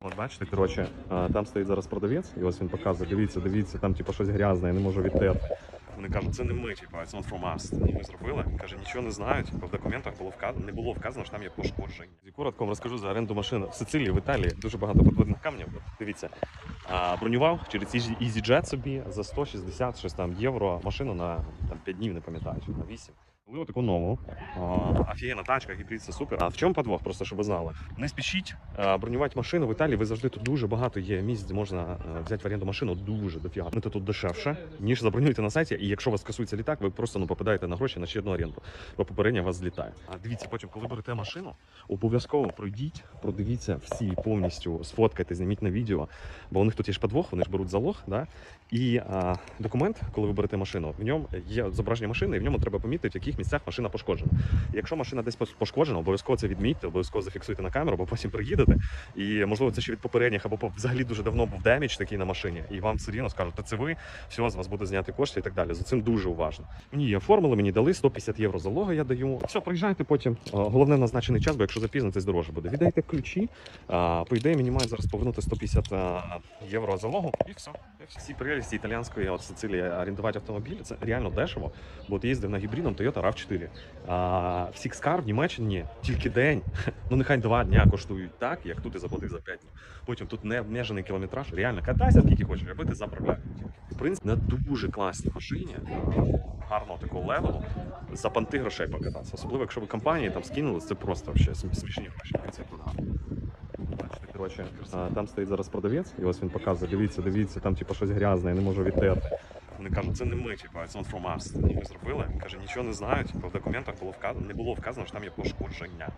От бачите, коротше, там стоїть зараз продавець, і ось він показує, дивіться, дивіться, там типу щось грязне, я не можу відтерти. Вони кажуть, це не ми, типу, it's not from us. Ну, Ми зробили. Він каже, нічого не знаю. Типу, в документах було вказано, не було вказано, що там є пошкодження. І коротко вам розкажу за оренду машин в Сицилії, в Італії дуже багато подводних камнів. Дивіться, а, бронював через Easy- EasyJet собі за 160 щось там євро машину на там 5 днів, не пам'ятаю, на 8. Коли таку нову, офігенна тачка, гібрид це супер. А в чому подвох? Просто щоб ви знали. Не спішіть бронювати машину в Італії. Ви завжди тут дуже багато є місць, де можна взяти в оренду машину дуже дофіга. Ну, то тут дешевше, ніж забронюєте на сайті. І якщо у вас скасується літак, ви просто ну попадаєте на гроші на ще одну оренду, бо попередня вас злітає. А дивіться, потім, коли берете машину, обов'язково пройдіть, продивіться всі повністю, сфоткайте, зніміть на відео. Бо у них тут є ж подвох, вони ж беруть залог, да? І а, документ, коли ви берете машину, в ньому є зображення машини, і в ньому треба помітити, в яких місцях машина пошкоджена. Якщо машина десь пошкоджена, обов'язково це відмітьте, обов'язково зафіксуйте на камеру, бо потім приїдете. І можливо це ще від попередніх, або взагалі дуже давно був демідж такий на машині, і вам все рівно скажуть, та це ви, все, з вас буде зняти кошти і так далі. За цим дуже уважно. Мені її оформили, мені дали 150 євро залога, я даю. Все, приїжджайте потім. Головне назначений час, бо якщо запізнитесь, дорожче буде. Віддайте ключі. По ідеї, мені мають зараз повернути 150 євро залогу, і все. Всі прелісті італіянської от Сицилії орендувати автомобіль це реально дешево. Бо от їздив на гібридом Toyota RAV4. А, в Сікскар в Німеччині тільки день, ну нехай два дня коштують так, як тут ти заплатив за 5 днів. Потім тут не обмежений кілометраж. Реально катайся скільки хочеш, аби ти заправляв. В принципі, на дуже класній машині, гарного такого левелу, за панти грошей покататися. Особливо, якщо ви компанії там скинули, це просто вообще смішні гроші. Коротше, там стоїть зараз продавець, і ось він показує, дивіться, дивіться, там типу щось грязне, я не можу відтерти. Вони кажуть, це не ми, типу, it's not from us. Ну, Ми зробили. Він каже, нічого не знають, Типу, в документах було вказано, не було вказано, що там є пошкодження,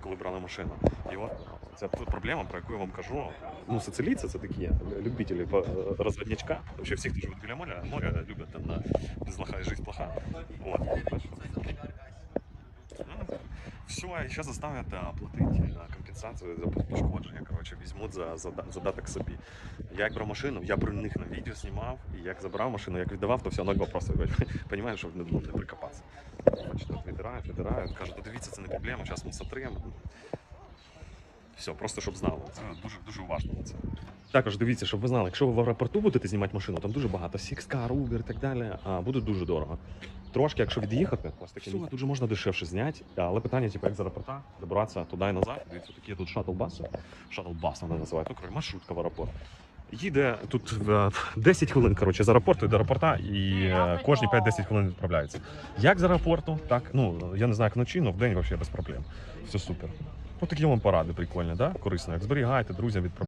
коли брали машину. І от ця проблема, про яку я вам кажу. Ну, сицилійці це такі любителі по- розводнячка. Вообще всі, хто живуть біля моря, моря люблять там на життя плоха. От. І ще заставлять платити компенсацію за пошкодження. Коротше, візьмуть за, за, задаток собі. Я як брав машину, я про них на відео знімав, і як забрав машину, як віддавав, то все одно вопроси. розумієш, щоб не, ну, не прикопатися. Бачите, от відбирають, відбирають, кажуть, «Та дивіться, це не проблема, зараз ми сотримо. Все, просто щоб знали. Це дуже дуже уважно на це. Також дивіться, щоб ви знали, якщо ви в аеропорту будете знімати машину, там дуже багато Sixcar, Uber і так далі, а буде дуже дорого. Трошки, якщо від'їхати, ось таке місце, дуже можна дешевше зняти. Але питання, типу, як з аеропорта добиратися туди і назад. Дивіться, такі тут шатл-баси. Шатл-бас вони називають, коротше, маршрутка в аеропорт. Їде тут е, 10 хвилин коротше, з аеропорту і до аеропорта, і е, кожні 5-10 хвилин відправляється. Як з аеропорту, так, ну я не знаю, як вночі, але в день взагалі без проблем. Все супер. Ось такі вам поради прикольні, да? корисно. Як зберігайте, друзям відправляйте.